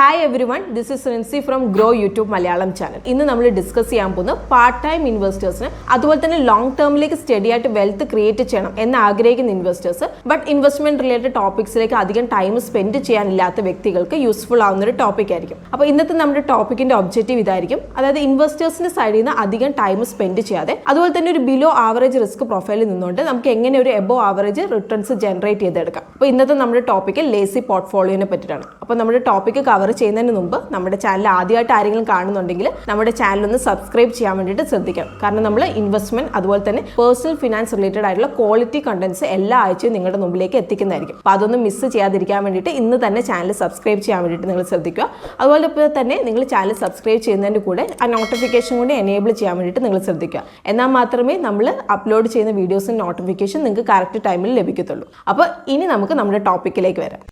Hi everyone this is Rincy from Groww YouTube Malayalam channel ഇന്ന് നമ്മൾ discuss ചെയ്യാൻ പോകുന്നത് പാർട്ട് ടൈം ഇൻവെസ്റ്റേഴ്സിന് അതുപോലെ തന്നെ ലോങ് ടേമിലേക്ക് സ്റ്റഡി ആയിട്ട് വെൽത്ത് ക്രിയേറ്റ് ചെയ്യണം എന്ന് ആഗ്രഹിക്കുന്ന ഇൻവെസ്റ്റേഴ്സ് ബട്ട് ഇൻവെസ്റ്റ്മെന്റ് റിലേറ്റഡ് ടോപ്പിക്സിലേക്ക് അധികം ടൈം സ്പെൻഡ് ചെയ്യാനില്ലാത്ത വ്യക്തികൾക്ക് യൂസ്ഫുൾ ആവുന്ന ഒരു ടോപ്പിക് ആയിരിക്കും. അപ്പോൾ ഇന്നത്തെ നമ്മുടെ ടോപ്പിക്കിന്റെ ഒബ്ജക്റ്റീവ് ഇതായിരിക്കും. അതായത് ഇൻവെസ്റ്റേഴ്സിന്റെ സൈഡിൽ നിന്ന് അധികം ടൈം സ്പെൻഡ് ചെയ്യാതെ അതുപോലെ തന്നെ ഒരു ബിലോ ആവറേജ് റിസ്ക് പ്രൊഫൈലിൽ നിന്നുകൊണ്ട് നമുക്ക് എങ്ങനെ ഒരു എബോ ആവറേജ് റിട്ടേൺസ് ജനറേറ്റ് ചെയ്തെടുക്കാം. അപ്പോൾ ഇന്നത്തെ നമ്മുടെ ടോപ്പിക്ക് ലേസി പോർട്ട്ഫോളിയോനെ പറ്റിയിട്ടാണ്. അപ്പോൾ നമ്മുടെ ടോപ്പിക്ക് കവർ ചെയ്യുന്നതിന് മുമ്പ് നമ്മുടെ ചാനൽ ആദ്യമായിട്ട് ആരെങ്കിലും കാണുന്നുണ്ടെങ്കിൽ നമ്മുടെ ചാനൽ ഒന്ന് സബ്സ്ക്രൈബ് ചെയ്യാൻ വേണ്ടിയിട്ട് ശ്രദ്ധിക്കണം. കാരണം നമ്മൾ ഇൻവെസ്റ്റ്മെന്റ് അതുപോലെ തന്നെ പേഴ്സണൽ ഫിനാൻസ് റിലേറ്റഡ് ആയിട്ടുള്ള ക്വാളിറ്റി കണ്ടന്റ്സ് എല്ലാ ആഴ്ചയും നിങ്ങളുടെ മുമ്പിലേക്ക് എത്തിക്കുന്നതായിരിക്കും. അപ്പോൾ അതൊന്നും മിസ് ചെയ്യാതിരിക്കാൻ വേണ്ടിയിട്ട് ഇന്ന് തന്നെ ചാനൽ സബ്സ്ക്രൈബ് ചെയ്യാൻ വേണ്ടിയിട്ട് നിങ്ങൾ ശ്രദ്ധിക്കുക. അതുപോലെ ഇപ്പോൾ തന്നെ നിങ്ങൾ ചാനൽ സബ്സ്ക്രൈബ് ചെയ്യുന്നതിന്റെ കൂടെ ആ നോട്ടിഫിക്കേഷൻ കൂടി എനേബിൾ ചെയ്യാൻ വേണ്ടിയിട്ട് നിങ്ങൾ ശ്രദ്ധിക്കുക. എന്നാൽ മാത്രമേ നമ്മൾ അപ്ലോഡ് ചെയ്യുന്ന വീഡിയോസിന് നോട്ടിഫിക്കേഷൻ നിങ്ങൾക്ക് കറക്റ്റ് ടൈമിൽ ലഭിക്കത്തുള്ളൂ. അപ്പോൾ ഇനി നമുക്ക് നമ്മുടെ ടോപ്പിക്കിലേക്ക് വരാം.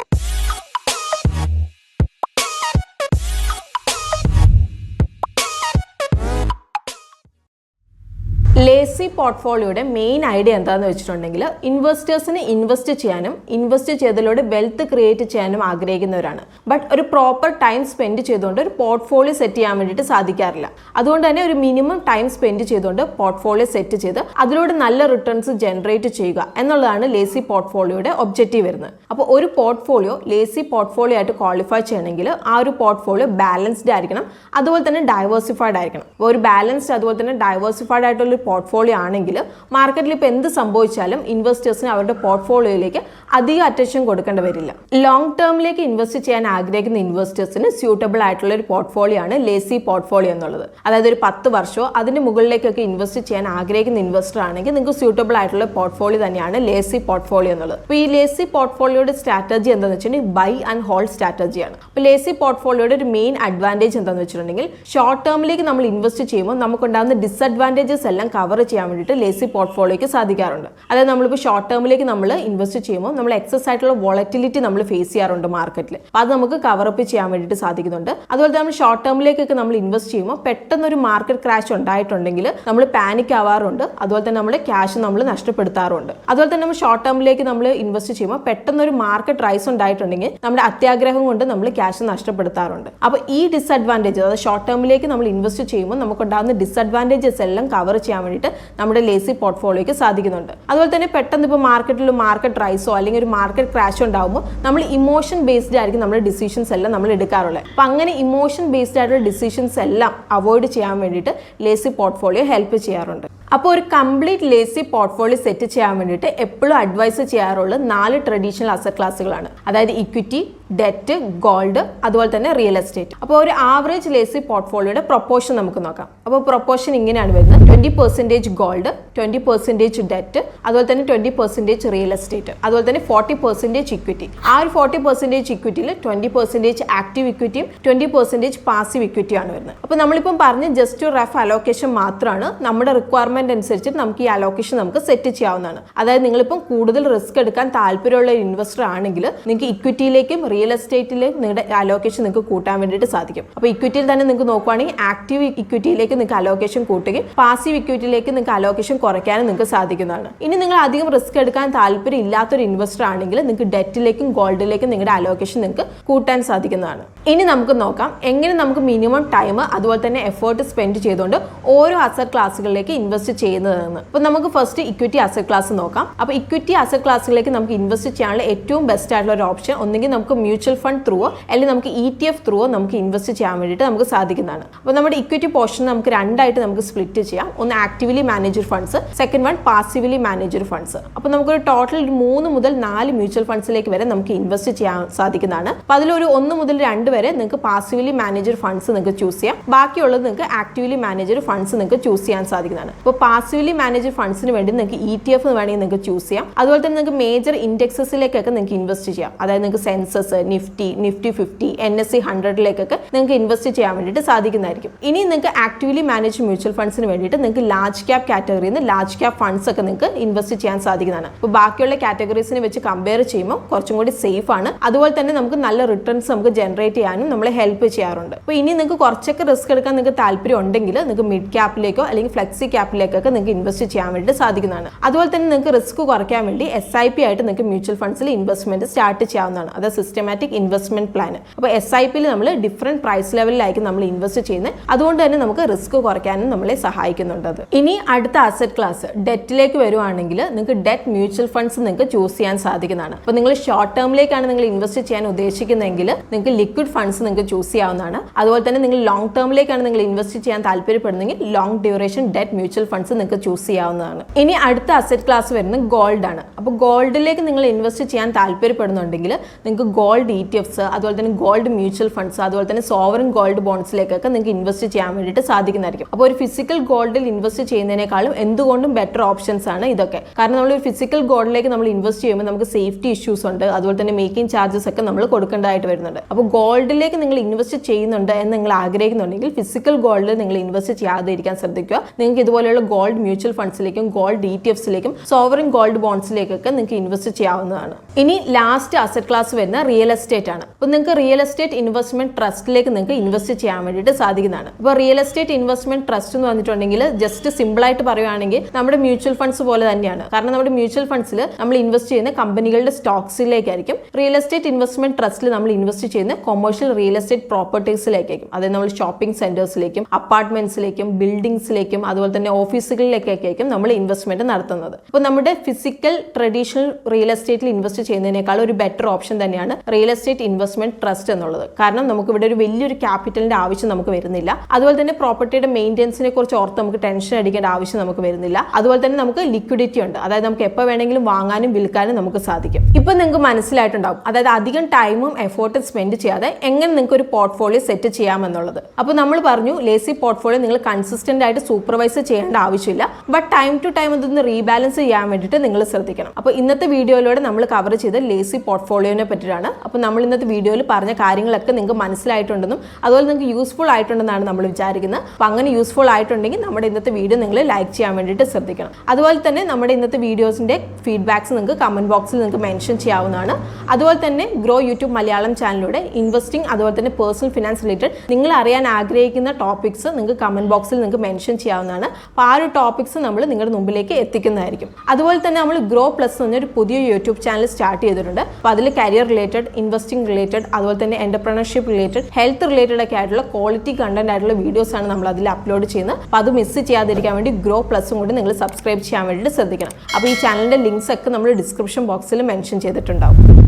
ലേസി പോർട്ട്ഫോളിയോയുടെ മെയിൻ ഐഡിയ എന്താണെന്ന് വെച്ചിട്ടുണ്ടെങ്കിൽ ഇൻവെസ്റ്റേഴ്സിന് ഇൻവെസ്റ്റ് ചെയ്യാനും ഇൻവെസ്റ്റ് ചെയ്തതിലൂടെ വെൽത്ത് ക്രിയേറ്റ് ചെയ്യാനും ആഗ്രഹിക്കുന്നവരാണ്. ബട്ട് ഒരു പ്രോപ്പർ ടൈം സ്പെൻഡ് ചെയ്തുകൊണ്ട് ഒരു പോർട്ട്ഫോളിയോ സെറ്റ് ചെയ്യാൻ വേണ്ടിയിട്ട് സാധിക്കാറില്ല. അതുകൊണ്ട് തന്നെ ഒരു മിനിമം ടൈം സ്പെൻഡ് ചെയ്തുകൊണ്ട് പോർട്ട്ഫോളിയോ സെറ്റ് ചെയ്ത് അതിലൂടെ നല്ല റിട്ടേൺസ് ജനറേറ്റ് ചെയ്യുക എന്നുള്ളതാണ് ലേസി പോർട്ട്ഫോളിയോയുടെ ഒബ്ജക്റ്റീവ് വരുന്നത്. അപ്പോൾ ഒരു പോർട്ട്ഫോളിയോ ലേസി പോർട്ട്ഫോളിയോ ആയിട്ട് ക്വാളിഫൈ ചെയ്യണമെങ്കിൽ ആ ഒരു പോർട്ട്ഫോളിയോ ബാലൻസ്ഡ് ആയിരിക്കണം. അതുപോലെ തന്നെ ഡൈവേഴ്സിഫൈഡ് ആയിരിക്കണം. ഒരു ബാലൻസ്ഡ് അതുപോലെ തന്നെ ഡൈവേഴ്സിഫൈഡ് ആയിട്ടുള്ള പോർട്ട്ഫോളിയോ ആണെങ്കിൽ മാർക്കറ്റിൽ ഇപ്പോൾ എന്ത് സംഭവിച്ചാലും ഇൻവെസ്റ്റേഴ്സിന് അവരുടെ പോർട്ട്ഫോളിയോയിലേക്ക് അധികം അറ്റൻഷൻ കൊടുക്കേണ്ടി വരില്ല. ലോങ് ടേമിലേക്ക് ഇൻവെസ്റ്റ് ചെയ്യാൻ ആഗ്രഹിക്കുന്ന ഇൻവെസ്റ്റേഴ്സിന് സ്യൂട്ടബിൾ ആയിട്ടുള്ള ഒരു പോർട്ട്ഫോളിയോ ആണ് ലേസി പോർട്ട്ഫോളിയോ എന്നുള്ളത്. അതായത് ഒരു പത്ത് വർഷമോ അതിന് മുകളിലേക്കൊക്കെ ഇൻവെസ്റ്റ് ചെയ്യാൻ ആഗ്രഹിക്കുന്ന ഇൻവെസ്റ്റർ ആണെങ്കിൽ നിങ്ങൾക്ക് സ്യൂട്ടബിൾ ആയിട്ടുള്ള പോർട്ട്ഫോളിയോ തന്നെയാണ് ലേസി പോർട്ട്ഫോളിയോ എന്നുള്ളത്. അപ്പോൾ ഈ ലേസി പോർട്ട്ഫോളിയോയുടെ സ്ട്രാറ്റജി എന്താണെന്ന് വെച്ചിട്ടുണ്ടെങ്കിൽ ബൈ ആൻഡ് ഹോൾഡ് സ്ട്രാറ്റജിയാണ് അപ്പോൾ ലേസി പോർട്ട്ഫോളിയോയുടെ ഒരു മെയിൻ അഡ്വാന്റേജ് എന്താണെന്ന് വെച്ചിട്ടുണ്ടെങ്കിൽ ഷോർട്ട് ടേമിലേക്ക് നമ്മൾ ഇൻവെസ്റ്റ് ചെയ്യുമ്പോൾ നമുക്കുണ്ടാകുന്ന ഡിസഡ്വാന്റേജസ് എല്ലാം കവർ ചെയ്യാൻ വേണ്ടിയിട്ട് ലേസി പോർട്ട്ഫോളിയോക്ക് സാധിക്കാറുണ്ട്. അതായത് നമ്മളിപ്പോൾ ഷോർട്ട് ടേമിലേക്ക് നമ്മൾ ഇൻവെസ്റ്റ് ചെയ്യുമ്പോൾ നമ്മൾ എക്സസ് ആയിട്ടുള്ള വോളറ്റിലിറ്റി നമ്മൾ ഫേസ് ചെയ്യാറുണ്ട് മാർക്കറ്റിൽ അപ്പോൾ അത് നമുക്ക് കവറപ്പ് ചെയ്യാൻ വേണ്ടിയിട്ട് സാധിക്കുന്നുണ്ട്. അതുപോലെ തന്നെ നമ്മൾ ഷോർട്ട് ടേമിലേക്കൊക്കെ നമ്മൾ ഇൻവെസ്റ്റ് ചെയ്യുമ്പോൾ പെട്ടെന്ന് ഒരു മാർക്കറ്റ് ക്രാഷ് ഉണ്ടായിട്ടുണ്ടെങ്കിൽ നമ്മൾ പാനിക് ആവാറുണ്ട്. അതുപോലെ തന്നെ നമ്മൾ ക്യാഷ് നമ്മൾ നഷ്ടപ്പെടുത്താറുണ്ട്. അതുപോലെ തന്നെ നമ്മൾ ഷോർട്ട് ടേമിലേക്ക് നമ്മൾ ഇൻവെസ്റ്റ് ചെയ്യുമ്പോൾ പെട്ടെന്ന് ഒരു മാർക്കറ്റ് റൈസ് ഉണ്ടായിട്ടുണ്ടെങ്കിൽ നമ്മുടെ അത്യാഗ്രഹം കൊണ്ട് നമ്മൾ ക്യാഷ് നഷ്ടപ്പെടുത്താറുണ്ട്. അപ്പോൾ ഈ ഡിസഡ്വാന്റേജ് അതായത് ഷോർട്ട് ടേമിലേക്ക് നമ്മൾ ഇൻവെസ്റ്റ് ചെയ്യുമ്പോൾ നമുക്കുണ്ടാകുന്ന ഡിസഡ്വാന്റേജസ് എല്ലാം കവർ ചെയ്യാൻ വേണ്ടിയിട്ട് നമ്മുടെ ലേസി പോർട്ട്ഫോളിയോയ്ക്ക് സാധിക്കുന്നുണ്ട്. അതുപോലെ തന്നെ പെട്ടെന്ന് ഇപ്പോൾ മാർക്കറ്റിൽ മാർക്കറ്റ് റൈസോ അല്ലെങ്കിൽ ഒരു മാർക്കറ്റ് ക്രാഷോ ഉണ്ടാകുമ്പോൾ നമ്മൾ ഇമോഷൻ ബേസ്ഡ് ആയിരിക്കും നമ്മുടെ ഡിസിഷൻസ് എല്ലാം നമ്മൾ എടുക്കാറുള്ളത്. അപ്പം അങ്ങനെ ഇമോഷൻ ബേസ്ഡ് ആയിട്ടുള്ള ഡിസിഷൻസ് എല്ലാം അവോയ്ഡ് ചെയ്യാൻ വേണ്ടിയിട്ട് ലേസി പോർട്ട്ഫോളിയോ ഹെൽപ്പ് ചെയ്യാറുണ്ട്. അപ്പോൾ ഒരു കംപ്ലീറ്റ് ലേസി പോർട്ട്ഫോളിയോ സെറ്റ് ചെയ്യാൻ വേണ്ടിയിട്ട് എപ്പോഴും അഡ്വൈസ് ചെയ്യാറുള്ള നാല് ട്രഡീഷണൽ അസറ്റ് ക്ലാസ്സുകളാണ് അതായത് ഇക്വിറ്റി ഡെറ്റ് ഗോൾഡ് അതുപോലെ തന്നെ റിയൽ എസ്റ്റേറ്റ്. അപ്പോൾ ഒരു ആവറേജ് ലേസി പോർട്ട്ഫോളിയോയുടെ പ്രൊപ്പോർഷൻ നമുക്ക് നോക്കാം. അപ്പോൾ പ്രൊപ്പോർഷൻ ഇങ്ങനെയാണ് വരുന്നത്. Twenty percentage gold twenty percentage debt അതുപോലെ തന്നെ ട്വന്റി പെർസെന്റേജ് റിയൽ എസ്റ്റേറ്റ് അതുപോലെ തന്നെ ഫോർട്ടി പെർസെന്റേജ് ഇക്വിറ്റി. ആ ഒരു ഫോർട്ടി പെർസെന്റേജ് ഇക്വിറ്റിയിൽ ട്വന്റി പെർസെന്റേജ് ആക്റ്റീവ് ഇക്വിറ്റിയും ട്വന്റി പെർസെന്റേജ് പാസീവ് ഇക്വിറ്റിയാണ് വരുന്നത്. അപ്പോൾ നമ്മളിപ്പം പറഞ്ഞ ജസ്റ്റ് റഫ് അലോക്കേഷൻ മാത്രമാണ് നമ്മുടെ റിക്വയർമെന്റ് അനുസരിച്ച് നമുക്ക് ഈ അലോക്കേഷൻ നമുക്ക് സെറ്റ് ചെയ്യാവുന്നതാണ്. അതായത് നിങ്ങളിപ്പം കൂടുതൽ റിസ്ക് എടുക്കാൻ താല്പര്യമുള്ള ഒരു ഇൻവെസ്റ്റർ ആണെങ്കിൽ നിങ്ങൾക്ക് ഇക്വിറ്റിയിലേക്കും റിയൽ എസ്റ്റേറ്റിൽ നിങ്ങളുടെ അലോക്കേഷൻ നിങ്ങൾക്ക് കൂട്ടാൻ വേണ്ടിയിട്ട് സാധിക്കും. അപ്പോൾ ഇക്വിറ്റിയിൽ തന്നെ നിങ്ങൾക്ക് നോക്കുവാണെങ്കിൽ ആക്റ്റീവ് ഇക്വിറ്റിയിലേക്ക് നിങ്ങൾക്ക് അലോക്കേഷൻ കൂട്ടുകയും പാസീവ് ഇക്വിറ്റിയിലേക്ക് നിങ്ങൾക്ക് അലോക്കേഷൻ കുറയ്ക്കാനും നിങ്ങൾക്ക് സാധിക്കുന്നതാണ്. ഇനി നിങ്ങൾ അധികം റിസ്ക് എടുക്കാൻ താല്പര്യം ഇല്ലാത്തൊരു ഇൻവെസ്റ്റർ ആണെങ്കിൽ നിങ്ങൾക്ക് ഡെറ്റിലേക്കും ഗോൾഡിലേക്കും നിങ്ങളുടെ അലോക്കേഷൻ നിങ്ങൾക്ക് കൂട്ടാൻ സാധിക്കുന്നതാണ്. ഇനി നമുക്ക് നോക്കാം എങ്ങനെ നമുക്ക് മിനിമം ടൈം അതുപോലെ തന്നെ എഫേർട്ട് സ്പെൻഡ് ചെയ്തുകൊണ്ട് ഓരോ അസറ്റ് ക്ലാസ്സുകളിലേക്ക് ഇൻവെസ്റ്റ് ചെയ്യുന്നതെന്ന്. അപ്പോൾ നമുക്ക് ഫസ്റ്റ് ഇക്വിറ്റി അസറ്റ് ക്ലാസ് നോക്കാം. അപ്പോൾ ഇക്വിറ്റി അസറ്റ് ക്ലാസ്സുകളിലേക്ക് നമുക്ക് ഇൻവെസ്റ്റ് ചെയ്യാനുള്ള ഏറ്റവും ബെസ്റ്റ് ആയിട്ടുള്ള ഒരു ഓപ്ഷൻ ഒന്നെങ്കിൽ നമുക്ക് മ്യൂച്വൽ ഫണ്ട് ത്രൂവോ അല്ലെങ്കിൽ നമുക്ക് ഇ ടി എഫ് ത്രൂവോ നമുക്ക് ഇൻവെസ്റ്റ് ചെയ്യാൻ വേണ്ടിയിട്ട് നമുക്ക് സാധിക്കുന്നതാണ്. അപ്പോൾ നമ്മുടെ ഇക്വിറ്റി പോർഷൻ നമുക്ക് രണ്ടായിട്ട് നമുക്ക് സ്പ്ലിറ്റ് ചെയ്യാം. ഒന്ന് actively manager funds second one passively manager funds അപ്പോൾ നമുക്കൊരു ടോട്ടൽ മൂന്ന് മുതൽ നാല് മ്യൂച്വൽ ഫണ്ട്സിലേക്ക് വരെ നമുക്ക് ഇൻവെസ്റ്റ് ചെയ്യാൻ സാധിക്കുന്നതാണ്. അപ്പോൾ അതിലൊരു ഒന്ന് മുതൽ രണ്ട് വരെ നിങ്ങൾക്ക് പാസീവ്ലി മാനേജർ ഫണ്ട്സ് നിങ്ങൾക്ക് ചൂസ് ചെയ്യാം. ബാക്കിയുള്ളത് നിങ്ങൾക്ക് ആക്റ്റീവ്ലി മാനേജർ ഫണ്ട്സ് നിങ്ങൾക്ക് ചൂസ് ചെയ്യാൻ സാധിക്കുന്നതാണ്. അപ്പോൾ പാസീവ്ലി മാനേജർ ഫണ്ട്സിന് വേണ്ടി നിങ്ങൾക്ക് ഇ ടി എഫ് വേണമെങ്കിൽ നിങ്ങൾക്ക് ചൂസ് ചെയ്യാം. അതുപോലെ തന്നെ നിങ്ങൾക്ക് മേജർ ഇൻഡെക്സസിലേക്കൊക്കെ നിങ്ങൾക്ക് ഇൻവെസ്റ്റ് ചെയ്യാം. അതായത് നിങ്ങൾക്ക് Sensex Nifty Nifty fifty N S C ഹൺഡ്രഡിലേക്കൊക്കെ നിങ്ങൾക്ക് ഇൻവെസ്റ്റ് ചെയ്യാൻ വേണ്ടിയിട്ട് സാധിക്കുന്നതായിരിക്കും. ഇനി നിങ്ങൾക്ക് ആക്റ്റീവ്ലി മാനേജ് മ്യൂച്വൽ ഫണ്ട്സിന് വേണ്ടിയിട്ട് നിങ്ങൾക്ക് ലാർജ് ക്യാപ് കാറ്റഗറിയിൽ നിന്ന് ലാർജ് ക്യാപ് ഫണ്ട്സ് ഒക്കെ നിങ്ങൾക്ക് ഇൻവെസ്റ്റ് ചെയ്യാൻ സാധിക്കുന്നതാണ്. അപ്പോൾ ബാക്കിയുള്ള കാറ്റഗറീസിനെ വെച്ച് കമ്പയർ ചെയ്യുമ്പോൾ കുറച്ചും കൂടി സേഫ് ആണ്. അതുപോലെ തന്നെ നമുക്ക് നല്ല റിട്ടേൺസ് നമുക്ക് ജനറേറ്റ് ചെയ്യാനും നമ്മളെ ഹെൽപ്പ് ചെയ്യാറുണ്ട്. അപ്പോൾ ഇനി നിങ്ങൾക്ക് കുറച്ചൊക്കെ റിസ്ക് എടുക്കാൻ നിങ്ങൾക്ക് താല്പര്യം ഉണ്ടെങ്കിൽ നിങ്ങൾക്ക് മിഡ് ക്യാപ്പിലേക്കോ അല്ലെങ്കിൽ ഫ്ലെക്സി ക്യാപ്പിലേക്കൊക്കെ നിങ്ങൾക്ക് ഇൻവെസ്റ്റ് ചെയ്യാൻ വേണ്ടി സാധിക്കുന്നതാണ്. അതുപോലെ തന്നെ നിങ്ങൾക്ക് റിസ്ക് കുറയ്ക്കാൻ വേണ്ടി എസ് ഐ പി ആയിട്ട് നിങ്ങൾക്ക് മ്യൂച്വൽ ഫണ്ട്സിൽ ഇൻവെസ്റ്റ്മെന്റ് സ്റ്റാർട്ട് ചെയ്യാവുന്നതാണ്. അത് സിസ്റ്റമാറ്റിക് സിസ്റ്റമാറ്റിക് ഇൻവെസ്റ്റ്മെന്റ് പ്ലാൻ അപ്പോൾ എസ് ഐ പിയിൽ നമ്മൾ ഡിഫറെന്റ് പ്രൈസ് ലെവലിലായിരിക്കും നമ്മൾ ഇൻവെസ്റ്റ് ചെയ്യുന്നത്. അതുകൊണ്ട് തന്നെ നമുക്ക് റിസ്ക് കുറയ്ക്കാനും നമ്മളെ സഹായിക്കുന്നുണ്ട് ഇനി അടുത്ത അസറ്റ് ക്ലാസ് ഡെറ്റിലേക്ക് വരുവാണെങ്കിൽ നിങ്ങൾക്ക് ഡെറ്റ് മ്യൂച്വൽ ഫണ്ട്സ് നിങ്ങൾക്ക് ചൂസ് ചെയ്യാൻ സാധിക്കുന്നതാണ്. അപ്പോൾ നിങ്ങൾ ഷോർട്ട് ടേമിലേക്കാണ് നിങ്ങൾ ഇൻവെസ്റ്റ് ചെയ്യാൻ ഉദ്ദേശിക്കുന്നതെങ്കിൽ നിങ്ങൾക്ക് ലിക്വിഡ് ഫണ്ട്സ് നിങ്ങൾക്ക് ചൂസ് ചെയ്യാവുന്നതാണ്. അതുപോലെ തന്നെ നിങ്ങൾ ലോങ് ടേമിലേക്കാണ് നിങ്ങൾ ഇൻവെസ്റ്റ് ചെയ്യാൻ താല്പര്യപ്പെടുന്നെങ്കിൽ long duration debt mutual funds നിങ്ങൾക്ക് ചൂസ് ചെയ്യാവുന്നതാണ്. ഇനി അടുത്ത അസറ്റ് ക്ലാസ് വരുന്നത് ഗോൾഡ് ആണ്. അപ്പോൾ ഗോൾഡിലേക്ക് നിങ്ങൾ ഇൻവെസ്റ്റ് ചെയ്യാൻ താല്പര്യപ്പെടുന്നുണ്ടെങ്കിൽ നിങ്ങൾക്ക് ഗോൾഡ് ഇ ടി എഫ്സ് അതുപോലെ തന്നെ ഗോൾഡ് മ്യൂച്വൽ ഫണ്ട്സ് അതുപോലെ തന്നെ സോവറിൻ ഗോൾഡ് ബോണ്ട്സിലേക്കൊക്കെ നിങ്ങൾക്ക് ഇൻവെസ്റ്റ് ചെയ്യാൻ വേണ്ടിയിട്ട് സാധിക്കുന്നതായിരിക്കും. അപ്പോൾ ഒരു ഫിസിക്കൽ ഗോൾഡിൽ ഇൻവെസ്റ്റ് ചെയ്യുന്നതിനേക്കാളും എന്തുകൊണ്ടും ബെറ്റർ ഓപ്ഷൻസ് ആണ് ഇതൊക്കെ. കാരണം നമ്മൾ ഒരു ഫിസിക്കൽ ഗോൾഡിലേക്ക് നമ്മൾ ഇൻവെസ്റ്റ് ചെയ്യുമ്പോൾ നമുക്ക് സേഫ്റ്റി ഇഷ്യൂസ് ഉണ്ട് അതുപോലെ തന്നെ മേക്കിംഗ് ചാർജസ് ഒക്കെ നമ്മൾ കൊടുക്കേണ്ടതായിട്ട് വരുന്നുണ്ട്. അപ്പോൾ ഗോൾഡിലേക്ക് നിങ്ങൾ ഇൻവെസ്റ്റ് ചെയ്യുന്നുണ്ട് എന്ന് നിങ്ങൾ ആഗ്രഹിക്കുന്നുണ്ടെങ്കിൽ ഫിസിക്കൽ ഗോൾഡിൽ നിങ്ങൾ ഇൻവെസ്റ്റ് ചെയ്യാതെ ഇരിക്കാൻ ശ്രദ്ധിക്കുക. നിങ്ങൾക്ക് ഇതുപോലെയുള്ള ഗോൾഡ് മ്യൂച്വൽ ഫണ്ട്സിലേക്കും ഗോൾഡ് ഇ ടി എഫ്സിലേക്കും സോവറിൻ ഗോൾഡ് ബോണ്ട്സിലേക്കൊക്കെ നിങ്ങൾക്ക് ഇൻവെസ്റ്റ് ചെയ്യാവുന്നതാണ്. ഇനി ലാസ്റ്റ് അസറ്റ് ക്ലാസ് വരുന്ന റിയൽ എസ്റ്റേറ്റ് ആണ്. അപ്പോൾ നിങ്ങൾക്ക് റിയൽ എസ്റ്റേറ്റ് ഇൻവെസ്റ്റ്മെന്റ് ട്രസ്റ്റിലേക്ക് നിങ്ങൾക്ക് ഇൻവെസ്റ്റ് ചെയ്യാൻ വേണ്ടിയിട്ട് സാധിക്കുന്നതാണ്. അപ്പോൾ റിയൽ എസ്റ്റേറ്റ് ഇൻവെസ്റ്റ്മെന്റ് ട്രസ്റ്റ് എന്ന് പറഞ്ഞിട്ടുണ്ടെങ്കിൽ ജസ്റ്റ് സിമ്പിൾ ആയിട്ട് പറയുവാണെങ്കിൽ നമ്മുടെ മ്യൂച്വൽ ഫണ്ട്സ് പോലെ തന്നെയാണ്. കാരണം നമ്മുടെ മ്യൂച്വൽ ഫണ്ട്സിൽ നമ്മൾ ഇൻവെസ്റ്റ് ചെയ്യുന്ന കമ്പനികളുടെ സ്റ്റോക്സിലേക്കായിരിക്കും. റിയൽ എസ്റ്റേറ്റ് ഇൻവെസ്റ്റ്മെന്റ് ട്രസ്റ്റിൽ നമ്മൾ ഇൻവെസ്റ്റ് ചെയ്യുന്ന കൊമേഴ്ഷ്യൽ റിയൽ എസ്റ്റേറ്റ് പ്രോപ്പർട്ടീസിലേക്കായിരിക്കും അതായത് നമ്മൾ ഷോപ്പിംഗ് സെന്റേഴ്സിലേക്കും അപ്പാർട്ട്മെന്റ്സിലേക്കും ബിൽഡിംഗ്സിലേക്കും അതുപോലെ തന്നെ ഓഫീസുകളിലേക്കൊക്കെയായിരിക്കും നമ്മൾ ഇൻവെസ്റ്റ്മെന്റ് നടത്തുന്നത്. അപ്പോൾ നമ്മുടെ ഫിസിക്കൽ ട്രഡീഷണൽ റിയൽ എസ്റ്റേറ്റിൽ ഇൻവെസ്റ്റ് ചെയ്യുന്നതിനേക്കാൾ ഒരു ബെറ്റർ ഓപ്ഷൻ തന്നെയാണ് റിയൽ എസ്റ്റേറ്റ് ഇൻവെസ്റ്റ്മെന്റ് ട്രസ്റ്റ് എന്നുള്ളത്. കാരണം നമുക്ക് ഇവിടെ ഒരു വലിയൊരു ക്യാപിറ്റലിന്റെ ആവശ്യം നമുക്ക് വരുന്നില്ല. അതുപോലെ തന്നെ പ്രോപ്പർട്ടിയുടെ മെയിന്റെനൻസിനെ കുറിച്ച് ഓർത്ത് നമുക്ക് ടെൻഷൻ അടിക്കേണ്ട ആവശ്യം നമുക്ക് വരുന്നില്ല. അതുപോലെ തന്നെ നമുക്ക് ലിക്വിഡിറ്റി ഉണ്ട്. അതായത് നമുക്ക് എപ്പോൾ വേണമെങ്കിലും വാങ്ങാനും വിൽക്കാനും നമുക്ക് സാധിക്കും. ഇപ്പം നിങ്ങൾക്ക് മനസ്സിലായിട്ടുണ്ടാവും. അതായത് അധികം ടൈമും എഫോർട്ടും സ്പെൻഡ് ചെയ്യാതെ എങ്ങനെ നിങ്ങൾക്ക് ഒരു പോർട്ട്ഫോളിയോ സെറ്റ് ചെയ്യാമെന്നുള്ളത്. അപ്പോൾ നമ്മൾ പറഞ്ഞു ലേസി പോർട്ട്ഫോളിയോ നിങ്ങൾ കൺസിസ്റ്റന്റ് ആയിട്ട് സൂപ്പർവൈസ് ചെയ്യേണ്ട ആവശ്യമില്ല. ബട്ട് ടൈം ടു ടൈം ഇതൊന്ന് റീബാലൻസ് ചെയ്യാൻ വേണ്ടിയിട്ട് നിങ്ങൾ ശ്രദ്ധിക്കണം. അപ്പോൾ ഇന്നത്തെ വീഡിയോയിലൂടെ നമ്മൾ കവർ ചെയ്ത ലേസി പോർട്ട്ഫോളിയോനെ പറ്റിയിട്ടാണ്. അപ്പോൾ നമ്മൾ ഇന്നത്തെ വീഡിയോയിൽ പറഞ്ഞ കാര്യങ്ങളൊക്കെ നിങ്ങൾക്ക് മനസ്സിലായിട്ടുണ്ടെന്നും അതുപോലെ നിങ്ങൾക്ക് യൂസ്ഫുൾ ആയിട്ടുണ്ടെന്നാണ് നമ്മൾ വിചാരിക്കുന്നത്. അപ്പോൾ അങ്ങനെ യൂസ്ഫുൾ ആയിട്ടുണ്ടെങ്കിൽ നമ്മുടെ ഇന്നത്തെ വീഡിയോ നിങ്ങൾ ലൈക്ക് ചെയ്യാൻ വേണ്ടിയിട്ട് ശ്രദ്ധിക്കണം. അതുപോലെ തന്നെ നമ്മുടെ ഇന്നത്തെ വീഡിയോസിന്റെ ഫീഡ്ബാക്ക്സ് നിങ്ങൾക്ക് കമന്റ് ബോക്സിൽ നിങ്ങൾക്ക് മെൻഷൻ ചെയ്യാവുന്നതാണ്. അതുപോലെ തന്നെ ഗ്രോ യൂട്യൂബ് മലയാളം ചാനലിലൂടെ ഇൻവെസ്റ്റിംഗ് അതുപോലെ തന്നെ പേഴ്സണൽ ഫിനാൻസ് റിലേറ്റഡ് നിങ്ങൾ അറിയാൻ ആഗ്രഹിക്കുന്ന ടോപ്പിക്സ് നിങ്ങൾക്ക് കമന്റ് ബോക്സിൽ നിങ്ങൾക്ക് മെൻഷൻ ചെയ്യാവുന്നതാണ്. അപ്പോൾ ആ ഒരു ടോപ്പിക്സ് നമ്മൾ നിങ്ങളുടെ മുമ്പിലേക്ക് എത്തിക്കുന്നതായിരിക്കും. അതുപോലെ തന്നെ നമ്മൾ ഗ്രോ പ്ലസ് എന്നൊരു പുതിയ യൂട്യൂബ് ചാനൽ സ്റ്റാർട്ട് ചെയ്തിട്ടുണ്ട്. അപ്പോൾ അതിൽ കരിയർ റിലേറ്റഡ് ഇൻവെസ്റ്റിംഗ് റിലേറ്റഡ് അതുപോലെ തന്നെ എന്റർപ്രണർഷിപ്പ് റിലേറ്റഡ് ഹെൽത്ത് റിലേറ്റഡ് ഒക്കെ ആയിട്ടുള്ള ക്വാളിറ്റി കണ്ടന്റ് ആയിട്ടുള്ള വീഡിയോസ് ആണ് നമ്മൾ അതിൽ അപ്ലോഡ് ചെയ്യുന്നത്. അപ്പോൾ അത് മിസ് ചെയ്യാതിരിക്കാൻ വേണ്ടി ഗ്രോ പ്ലസും കൂടി നിങ്ങൾ സബ്സ്ക്രൈബ് ചെയ്യാൻ വേണ്ടിയിട്ട് ശ്രദ്ധിക്കണം. അപ്പോൾ ഈ ചാനലിന്റെ ലിങ്ക്സ് ഒക്കെ നമ്മൾ ഡിസ്ക്രിപ്ഷൻ ബോക്സിൽ മെൻഷൻ ചെയ്തിട്ടുണ്ടാവും.